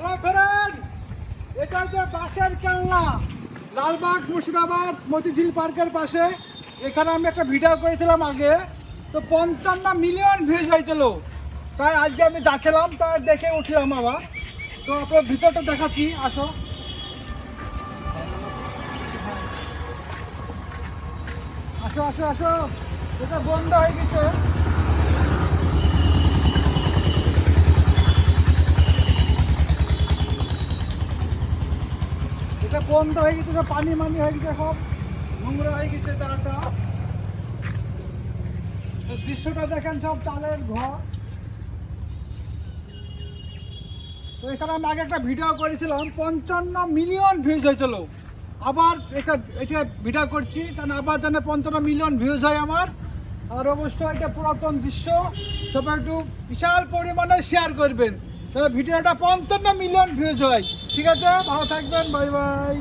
Hello ফেরেন! এটা যে বাসের কেল্লা, লালবাগ মুর্শিদাবাদ মতিঝিল পার্কের পাশে। এখানে আমি একটা ভিডিও করেছিলাম আগে। তো পঞ্চান্ন মিলিয়ন ভিউজ হয়েছিল। তাই আজকে আমি যাচ্ছিলাম, তাই দেখে উঠলাম আবার। তো আপনার ভিতরটা দেখাচ্ছি, আসো। আসো আসো আসো। এটা বন্ধ হয়ে গেছে। এটা বন্ধ হয়ে গেছে পানি মানি হয়ে গেছে সব। নোংরা হয়ে গেছে তো দৃশ্যটা দেখেন সব চালের ঘর। তো এখানে আমি আগে একটা ভিডিও করেছিলাম, পঞ্চান্ন মিলিয়ন ভিউজ হয়েছিল। আবার এটা এটা ভিডিও করছি কারণ আবার যেন পঞ্চান্ন মিলিয়ন ভিউজ হয় আমার। আর অবশ্যই এটা পুরাতন দৃশ্য, সবাই একটু বিশাল পরিমাণে শেয়ার করবেন। তাহলে ভিডিওটা পঞ্চান্ন মিলিয়ন ভিউজ হয়। ঠিক আছে? ভালো থাকবেন বাই বাই।